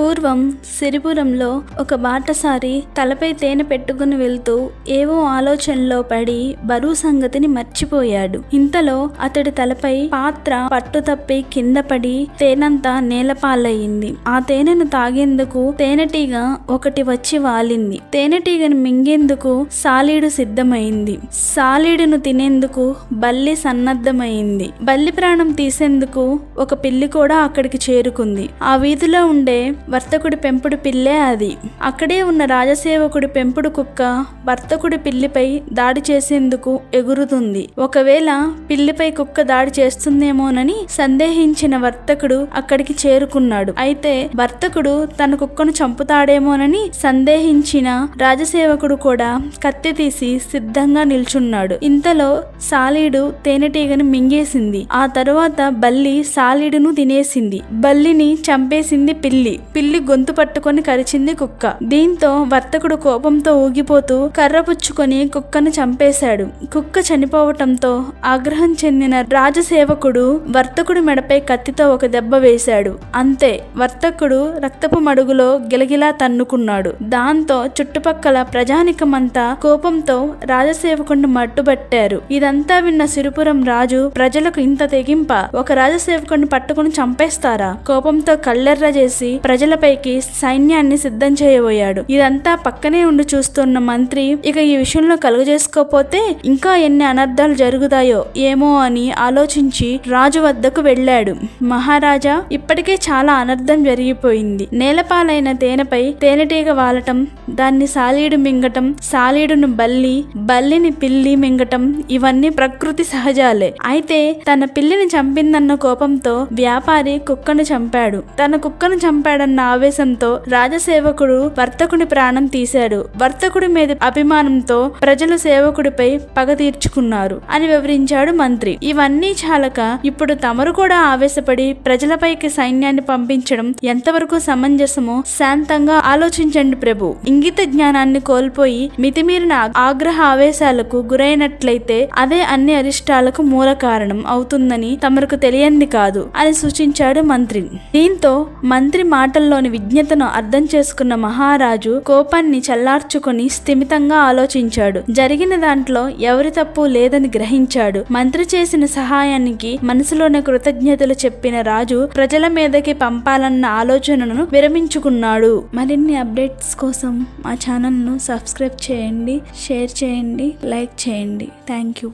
పూర్వం సిరిపురంలో ఒక బాటసారి తలపై తేనె పెట్టుకుని వెళ్తూ ఏవో ఆలోచనలో పడి బరువు సంగతిని మర్చిపోయాడు. ఇంతలో అతడి తలపై పాత్ర పట్టు తప్పి కింద పడి తేనంతా నేలపాలయ్యింది. ఆ తేనెను తాగేందుకు తేనెటీగ ఒకటి వచ్చి వాలింది. తేనెటీగను మింగేందుకు సాలీడు సిద్ధమైంది. సాలీడును తినేందుకు బల్లి సన్నద్ధమైంది. బల్లి ప్రాణం తీసేందుకు ఒక పిల్లి కూడా అక్కడికి చేరుకుంది. ఆ వీధిలో ఉండే వర్తకుడి పెంపుడు పిల్లే అది. అక్కడే ఉన్న రాజసేవకుడి పెంపుడు కుక్క వర్తకుడి పిల్లిపై దాడి చేసేందుకు ఎగురుతుంది. ఒకవేళ పిల్లిపై కుక్క దాడి చేస్తుందేమోనని సందేహించిన వర్తకుడు అక్కడికి చేరుకున్నాడు. అయితే వర్తకుడు తన కుక్కను చంపుతాడేమోనని సందేహించిన రాజసేవకుడు కూడా కత్తి తీసి సిద్ధంగా నిల్చున్నాడు. ఇంతలో సాలీడు తేనెటీగను మింగేసింది. ఆ తరువాత బల్లి సాలీడును తినేసింది. బల్లిని చంపేసింది పిల్లి. పిల్లి గొంతు పట్టుకొని కరిచింది కుక్క. దీంతో వర్తకుడు కోపంతో ఊగిపోతూ కర్ర పుచ్చుకొని కుక్కను చంపేశాడు. కుక్క చనిపోవటంతో ఆగ్రహం చెందిన రాజసేవకుడు వర్తకుడి మెడపై కత్తితో ఒక దెబ్బ వేశాడు. అంతే వర్తకుడు రక్తపు మడుగులో గిలగిలా తన్నుకున్నాడు. దాంతో చుట్టుపక్కల ప్రజానికమంతా కోపంతో రాజసేవకుడిని మట్టుబట్టారు. ఇదంతా విన్న సిరిపురం రాజు ప్రజలకు ఇంత తెగింప? ఒక రాజసేవకుడిని పట్టుకుని చంపేస్తారా? కోపంతో కళ్ళెర్ర చేసి ప్రజలపైకి సైన్యాన్ని సిద్ధం చేయబోయాడు. ఇదంతా పక్కనే ఉండి చూస్తున్న మంత్రి ఇక ఈ విషయంలో కలుగజేసుకోపోతే ఇంకా ఎన్ని అనర్థాలు జరుగుతాయో ఏమో అని ఆలోచించి రాజు వద్దకు వెళ్ళాడు. మహారాజా ఇప్పటికే చాలా అనర్థం జరిగిపోయింది. నేలపాలైన తేనెపై తేనెటీగ వాలటం దాన్ని సాలీడు మింగటం సాలీడును బల్లి బల్లిని పిల్లి మింగటం ఇవన్నీ ప్రకృతి సహజాలే. అయితే తన పిల్లిని చంపిందన్న కోపంతో వ్యాపారి కుక్కను చంపాడు. తన కుక్కను చంపాడన్న ఆవేశంతో రాజసేవకుడు వర్తకుని ప్రాణం తీశాడు. వర్తకుడి మీద అభిమానంతో ప్రజలు సేవకుడిపై పగ తీర్చుకున్నారు అని వివరించాడు మంత్రి. ఇవన్నీ చాలక ఇప్పుడు తమరు కూడా ఆవేశపడి ప్రజలపైకి సైన్యాన్ని పంపించడం ఎంతవరకు సమంజసమో శాంతంగా ఆలోచించండి ప్రభు. ఇంగిత జ్ఞానాన్ని కోల్పోయి మితిమీరిన ఆగ్రహ ఆవేశాలకు గురైనట్లయితే అదే అన్ని అరిష్టాలకు మూల కారణం అవుతుందని తమకు తెలియంది కాదు అని సూచించాడు మంత్రి. దీంతో మంత్రి మాటల్లోని విజ్ఞతను అర్థం చేసుకున్న మహారాజు కోపాన్ని చల్లార్చుకుని స్థిమితంగా ఆలోచించాడు. జరిగిన దాంట్లో ఎవరి తప్పు లేదని గ్రహించాడు. మంత్రి చేసిన సహాయానికి మనసులోని కృతజ్ఞతలు చెప్పిన రాజు ప్రజల మీదకి పంపాలన్న ఆలోచనను విరమించుకున్నాడు. మరిన్ని అప్డేట్స్ కోసం మా ఛానల్ను సబ్స్క్రైబ్ చేయండి షేర్ చేయండి లైక్ చేయండి. Thank you.